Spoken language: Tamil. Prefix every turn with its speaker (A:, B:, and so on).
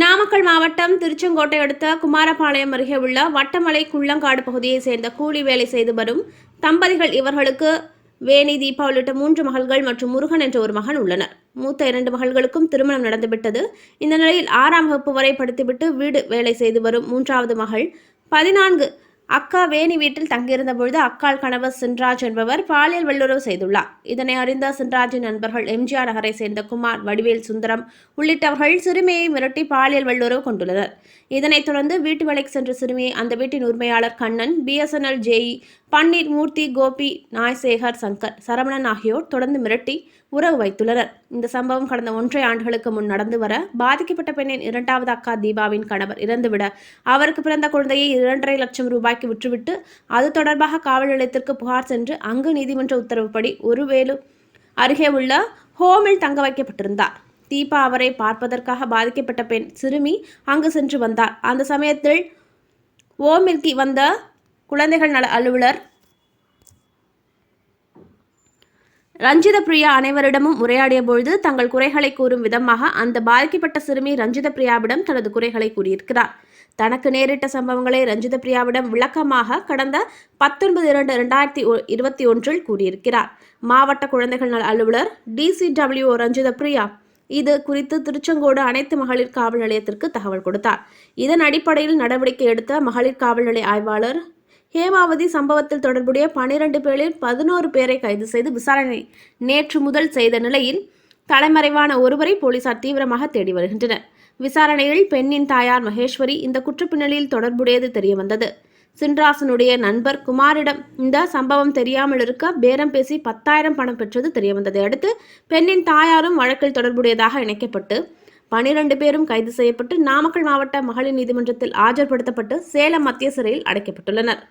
A: நாமக்கல் மாவட்டம் திருச்செங்கோட்டை அடுத்த குமாரபாளையம் அருகே உள்ள வட்டமலை குள்ளங்காடு பகுதியைச் சேர்ந்த கூலி வேலை செய்து வரும் தம்பதிகள் இவர்களுக்கு வேணி தீபா உள்ளிட்ட மூன்று மகள்கள் மற்றும் முருகன் என்ற ஒரு மகன் உள்ளனர். மூத்த இரண்டு மகள்களுக்கும் திருமணம் நடந்துவிட்டது. இந்த நிலையில் ஆறாம் வகுப்பு வரை படித்துவிட்டு வீடு வேலை செய்து வரும் மூன்றாவது மகள் பதினான்கு அக்கா வேணி வீட்டில் தங்கியிருந்த பொழுது அக்காள் கணவர் சின்ராஜ் என்பவர் பாலியல் வல்லுறவு செய்துள்ளார். இதனை அறிந்த சின்ராஜின் நண்பர்கள் எம்ஜிஆர் நகரை சேர்ந்த குமார் வடிவேல் சுந்தரம் உள்ளிட்டவர்கள் சிறுமியை மிரட்டி பாலியல் வல்லுறவு கொண்டுள்ளனர். இதனைத் தொடர்ந்து வீட்டு வேலைக்கு சென்ற சிறுமியை அந்த வீட்டின் உரிமையாளர் கண்ணன் பிஎஸ்என்எல் ஜேஇ பன்னீர் மூர்த்தி கோபி நாய்சேகர் சங்கர் சரவணன் ஆகியோர் தொடர்ந்து மிரட்டி உறவு வைத்துள்ளனர். இந்த சம்பவம் கடந்த ஒன்றை ஆண்டுகளுக்கு முன் நடந்து வர பாதிக்கப்பட்ட பெண்ணின் இரண்டாவது அக்கா தீபாவின் கணவர் இறந்துவிட அவருக்கு பிறந்த குழந்தையை இரண்டரை லட்சம் ரூபாய்க்கு விற்றுவிட்டு அது தொடர்பாக காவல் நிலையத்திற்கு புகார் சென்று அங்கு நீதிமன்ற உத்தரவுப்படி ஒருவேலு அருகே உள்ள ஹோமில் தங்க வைக்கப்பட்டிருந்தார். தீபா அவரை பார்ப்பதற்காக பாதிக்கப்பட்ட பெண் சிறுமி அங்கு சென்று வந்தார். அந்த சமயத்தில் ஓமில்கி வந்த குழந்தைகள் நல அலுவலர். ரஞ்சித பிரியா அனைவரிடமும் உரையாடிய பொழுது தங்கள் குறைகளை கூறும் விதமாக அந்த பாதிக்கப்பட்ட சிறுமி ரஞ்சித பிரியாவிடம் தனது குறைகளை கூறியிருக்கிறார். தனக்கு நேரிட்ட சம்பவங்களை ரஞ்சித பிரியாவிடம் விளக்கமாக கடந்த பத்தொன்பது இரண்டு இரண்டாயிரத்தி இருபத்தி ஒன்றில் கூறியிருக்கிறார். மாவட்ட குழந்தைகள் நல அலுவலர் டிசிடபிள்யூ ரஞ்சித பிரியா இது குறித்து திருச்செங்கோடு அனைத்து மகளிர் காவல் நிலையத்திற்கு தகவல் கொடுத்தார். இதன் அடிப்படையில் நடவடிக்கை எடுத்த மகளிர் காவல் நிலைய ஆய்வாளர் ஹேமாவதி சம்பவத்தில் தொடர்புடைய பனிரெண்டு பேரில் பதினோரு பேரை கைது செய்து விசாரணை நேற்று முதல் செய்த நிலையில் தலைமறைவான ஒருவரை போலீசார் தீவிரமாக தேடி வருகின்றனர். விசாரணையில் பெண்ணின் தாயார் மகேஸ்வரி இந்த குற்றப்பின்னலில் தொடர்புடையது தெரியவந்தது. சின்ராசனுடைய நண்பர் குமாரிடம் இந்த சம்பவம் தெரியாமல் இருக்க பேரம் பேசி பத்தாயிரம் பணம் பெற்றது தெரியவந்ததை அடுத்து பெண்ணின் தாயாரும் வழக்கில் தொடர்புடையதாக இணைக்கப்பட்டு பனிரெண்டு பேரும் கைது செய்யப்பட்டு நாமக்கல் மாவட்ட மகளிர் நீதிமன்றத்தில் ஆஜர்படுத்தப்பட்டு சேலம் மத்திய சிறையில் அடைக்கப்பட்டுள்ளனர்.